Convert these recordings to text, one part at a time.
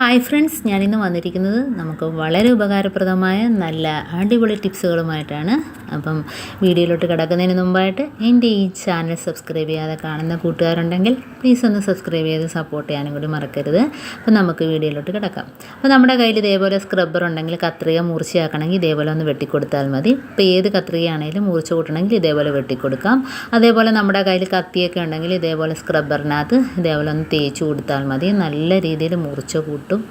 Hi friends ഞാനിന്ന് വന്നിരിക്കുന്നത് നമുക്ക് വളരെ ഉപകാരപ്രദമായ നല്ല അടിപൊളി ടിപ്സുകളുമായിട്ടാണ്. അപ്പം വീഡിയോയിലോട്ട് കിടക്കുന്നതിന് മുമ്പായിട്ട് എന്റെ ഈ ചാനൽ സബ്സ്ക്രൈബ് ചെയ്യാതെ കാണുന്ന കൂട്ടുകാരുണ്ടെങ്കിൽ പ്ലീസ് ഒന്ന് സബ്സ്ക്രൈബ് ചെയ്ത് സപ്പോർട്ട് ചെയ്യാനും കൂടി മറക്കരുത്. അപ്പം നമുക്ക് വീഡിയോയിലോട്ട് കിടക്കാം. അപ്പോൾ നമ്മുടെ കയ്യിൽ ഇതേപോലെ സ്ക്രബ്ബർ ഉണ്ടെങ്കിൽ കത്രിക മുറിച്ചാക്കണമെങ്കിൽ ഇതേപോലെ ഒന്ന് വെട്ടിക്കൊടുത്താൽ മതി. ഇപ്പോൾ ഏത് കത്രികയാണെങ്കിലും മൂർച്ച കൂട്ടണമെങ്കിൽ ഇതേപോലെ വെട്ടിക്കൊടുക്കാം. അതേപോലെ നമ്മുടെ കയ്യിൽ കത്തിയൊക്കെ ഉണ്ടെങ്കിൽ ഇതേപോലെ സ്ക്രബ്ബറിനകത്ത് ഇതേപോലെ ഒന്ന് തേച്ച് കൊടുത്താൽ മതി. നല്ല രീതിയിൽ മൂർച്ച കൂട്ടും കിട്ടും.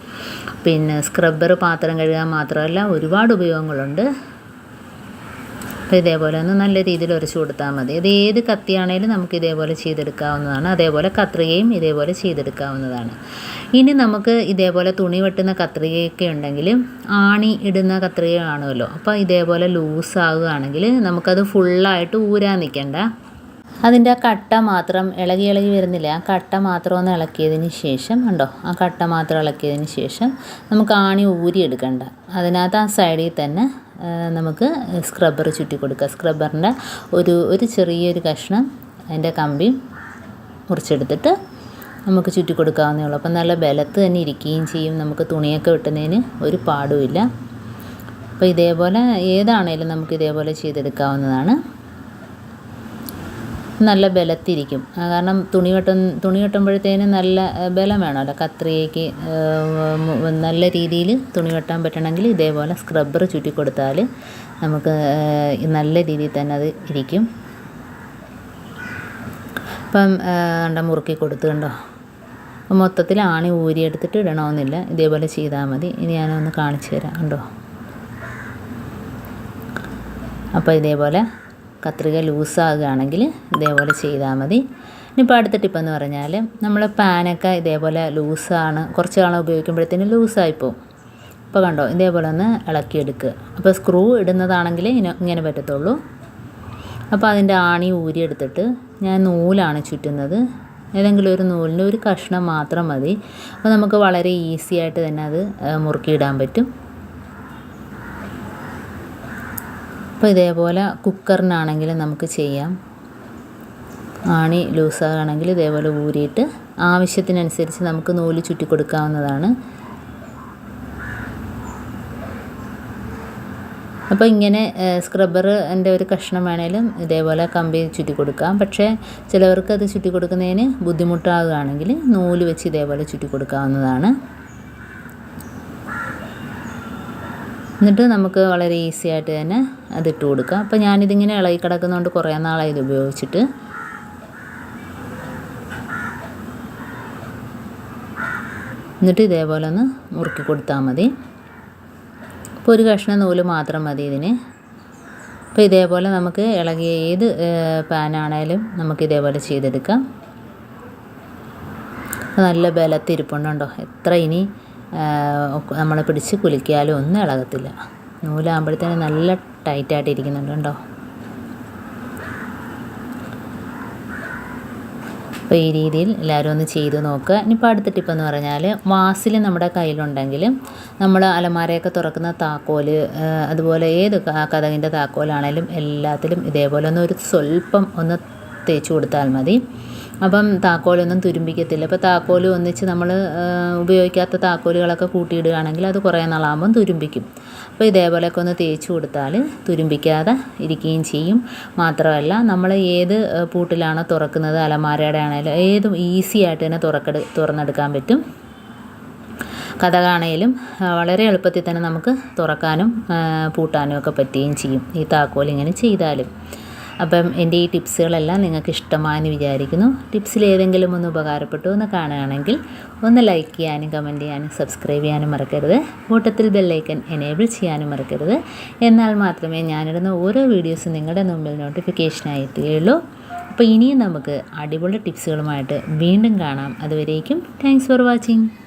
പിന്നെ സ്ക്രബ്ബർ പാത്രം കഴുകാൻ മാത്രമല്ല ഒരുപാട് ഉപയോഗങ്ങളുണ്ട്. അപ്പോൾ ഇതേപോലെ ഒന്ന് നല്ല രീതിയിൽ ഉരച്ചു കൊടുത്താൽ മതി. ഇത് ഏത് കത്തിയാണേലും നമുക്ക് ഇതേപോലെ ചെയ്തെടുക്കാവുന്നതാണ്. അതേപോലെ കത്രികയും ഇതേപോലെ ചെയ്തെടുക്കാവുന്നതാണ്. ഇനി നമുക്ക് ഇതേപോലെ തുണി വെട്ടുന്ന കത്രികയൊക്കെ ഉണ്ടെങ്കിൽ ആണി ഇടുന്ന കത്രിക കാണുമല്ലോ അപ്പോൾ ഇതേപോലെ ലൂസ് ആവുകയാണെങ്കിൽ നമുക്കത് ഫുള്ളായിട്ട് ഊരാൻ നിൽക്കണ്ട. അതിന്റെ ആ കട്ട മാത്രം ഇളകി ഇളകി വരുന്നില്ല ആ കട്ട മാത്രം ഒന്ന് ഇളക്കിയതിന് ശേഷം ഉണ്ടോ ആ കട്ട മാത്രം ഇളക്കിയതിന് ശേഷം നമുക്ക് ആണി ഊരി എടുക്കണ്ട. അതിനകത്ത് ആ സൈഡിൽ തന്നെ നമുക്ക് സ്ക്രബ്ബർ ചുറ്റി കൊടുക്കുക. സ്ക്രബ്ബറിന്റെ ഒരു ഒരു ചെറിയൊരു കഷ്ണം അതിന്റെ കമ്പി മുറിച്ചെടുത്തിട്ട് നമുക്ക് ചുറ്റി കൊടുക്കാവുന്നേ ഉള്ളൂ. അപ്പം നല്ല ബലത്ത് തന്നെ ഇരിക്കുകയും ചെയ്യും. നമുക്ക് തുണിയൊക്കെ വെട്ടുന്നതിന് ഒരു പാടുമില്ല. അപ്പോൾ ഇതേപോലെ ഏതാണേലും നമുക്ക് ഇതേപോലെ ചെയ്തെടുക്കാവുന്നതാണ്. നല്ല ബലത്തിരിക്കും. കാരണം തുണി വെട്ടും തുണി വെട്ടുമ്പോഴത്തേനും നല്ല ബലം വേണമല്ലോ. കത്രികയ്ക്ക് നല്ല രീതിയിൽ തുണി വെട്ടാൻ പറ്റണമെങ്കിൽ ഇതേപോലെ സ്ക്രബ്ബർ ചുറ്റി കൊടുത്താൽ നമുക്ക് നല്ല രീതിയിൽ തന്നെ അത് ഇരിക്കും. ഇപ്പം കണ്ട മുറുക്കി കൊടുത്തു കണ്ടോ? മൊത്തത്തിൽ ആണി ഊരിയെടുത്തിട്ട് ഇടണമെന്നില്ല. ഇതേപോലെ ചെയ്താൽ മതി. ഇനി ഞാനൊന്ന് കാണിച്ചു തരാം. കണ്ടോ? അപ്പോൾ ഇതേപോലെ കത്രിക ലൂസാകുകയാണെങ്കിൽ ഇതേപോലെ ചെയ്താൽ മതി. ഇനിയിപ്പോൾ അടുത്ത ടിപ്പെന്ന് പറഞ്ഞാൽ നമ്മൾ പാനൊക്കെ ഇതേപോലെ ലൂസാണ് കുറച്ച് കാലം ഉപയോഗിക്കുമ്പോഴത്തേനും ലൂസായിപ്പോവും അപ്പോൾ കണ്ടോ ഇതേപോലെ ഒന്ന് ഇളക്കിയെടുക്കുക. അപ്പോൾ സ്ക്രൂ ഇടുന്നതാണെങ്കിൽ ഇങ്ങനെ പറ്റത്തുള്ളൂ. അപ്പോൾ അതിന്റെ ആണി ഊരിയെടുത്തിട്ട് ഞാൻ നൂലാണ് ചുറ്റുന്നത്. ഏതെങ്കിലും ഒരു നൂലിന്റെ ഒരു കഷ്ണം മാത്രം മതി. അപ്പോൾ നമുക്ക് വളരെ ഈസി ആയിട്ട് തന്നെ അത് മുറുക്കിയിടാൻ പറ്റും. അപ്പോൾ ഇതേപോലെ കുക്കറിനാണെങ്കിൽ നമുക്ക് ചെയ്യാം. ആണി ലൂസാകണമെങ്കിൽ ഇതേപോലെ ഊരിയിട്ട് ആവശ്യത്തിനനുസരിച്ച് നമുക്ക് നൂൽ ചുറ്റി കൊടുക്കാവുന്നതാണ്. അപ്പോൾ ഇങ്ങനെ സ്ക്രബ്ബർ എന്റെ ഒരു കഷ്ണം വേണേലും ഇതേപോലെ കമ്പി ചുറ്റി കൊടുക്കാം. പക്ഷേ ചിലവർക്ക് അത് ചുറ്റി കൊടുക്കുന്നതിന് ബുദ്ധിമുട്ടാകുകയാണെങ്കിൽ നൂൽ വെച്ച് ഇതേപോലെ ചുറ്റി കൊടുക്കാവുന്നതാണ്. എന്നിട്ട് നമുക്ക് വളരെ ഈസി ആയിട്ട് തന്നെ അതിട്ട് കൊടുക്കാം. അപ്പോൾ ഞാനിതിങ്ങനെ ഇളകി കിടക്കുന്നതുകൊണ്ട് കുറേ നാളായി ഇത് ഉപയോഗിച്ചിട്ട്. എന്നിട്ട് ഇതേപോലെ ഒന്ന് മുറുക്കി കൊടുത്താൽ മതി. ഇപ്പോൾ ഒരു കഷ്ണം നൂൽ മാത്രം മതി ഇതിന്. അപ്പോൾ ഇതേപോലെ നമുക്ക് ഇളകിയ ഏത് പാനാണേലും നമുക്ക് ഇതേപോലെ ചെയ്തെടുക്കാം. നല്ല ബലത്തിരിപ്പുണ്ടോ എത്ര ഇനി നമ്മൾ പിടിച്ച് കുലിക്കിയാലും ഒന്നും ഇളകത്തില്ല. നൂലാകുമ്പോഴത്തേന് നല്ല ടൈറ്റായിട്ട് ഇരിക്കുന്നുണ്ട് കേട്ടോ അപ്പോൾ ഈ രീതിയിൽ എല്ലാവരും ഒന്ന് ചെയ്ത് നോക്കുക. ഇനിയിപ്പോൾ അടുത്ത ടിപ്പെന്ന് പറഞ്ഞാൽ വാസിൽ നമ്മുടെ കയ്യിലുണ്ടെങ്കിൽ നമ്മൾ അലമാരയൊക്കെ തുറക്കുന്ന താക്കോൽ അതുപോലെ ഏത് കഥകിന്റെ താക്കോലാണേലും എല്ലാത്തിലും ഇതേപോലെ ഒന്ന് ഒരു സ്വല്പം ഒന്ന് തേച്ച് കൊടുത്താൽ മതി. അപ്പം താക്കോലൊന്നും തുരുമ്പിക്കത്തില്ല. അപ്പോൾ താക്കോൽ ഒന്നിച്ച് നമ്മൾ ഉപയോഗിക്കാത്ത താക്കോലുകളൊക്കെ കൂട്ടിയിടുകയാണെങ്കിൽ അത് കുറേ നാളാകുമ്പം തുരുമ്പിക്കും. അപ്പോൾ ഇതേപോലെയൊക്കെ ഒന്ന് തേച്ച് കൊടുത്താൽ തുരുമ്പിക്കാതെ ഇരിക്കുകയും ചെയ്യും. മാത്രമല്ല നമ്മൾ ഏത് പൂട്ടിലാണോ തുറക്കുന്നത് അലമാരയുടെ ആണെങ്കിലും ഏതും ഈസി ആയിട്ട് തന്നെ തുറക്കെടു തുറന്നെടുക്കാൻ പറ്റും. കഥകാണേലും വളരെ എളുപ്പത്തിൽ തന്നെ നമുക്ക് തുറക്കാനും പൂട്ടാനും ഒക്കെ പറ്റുകയും ചെയ്യും. ഈ താക്കോൽ ഇങ്ങനെ ചെയ്താലും. അപ്പം എന്റെ ഈ ടിപ്സുകളെല്ലാം നിങ്ങൾക്ക് ഇഷ്ടമായെന്ന് വിചാരിക്കുന്നു. ടിപ്സിൽ ഏതെങ്കിലും ഒന്ന് ഉപകാരപ്പെട്ടു എന്ന് കാണുകയാണെങ്കിൽ ഒന്ന് ലൈക്ക് ചെയ്യാനും കമന്റ് ചെയ്യാനും സബ്സ്ക്രൈബ് ചെയ്യാനും മറക്കരുത്. കൂട്ടത്തിൽ ബെല്ലൈക്കൻ എനേബിൾ ചെയ്യാനും മറക്കരുത്. എന്നാൽ മാത്രമേ ഞാനിടുന്ന ഓരോ വീഡിയോസും നിങ്ങളുടെ മുമ്പിൽ നോട്ടിഫിക്കേഷനായി എത്തുകയുള്ളൂ. അപ്പോൾ ഇനിയും നമുക്ക് അടിപൊളി ടിപ്സുകളുമായിട്ട് വീണ്ടും കാണാം. അതുവരേക്കും താങ്ക്സ് ഫോർ വാച്ചിങ്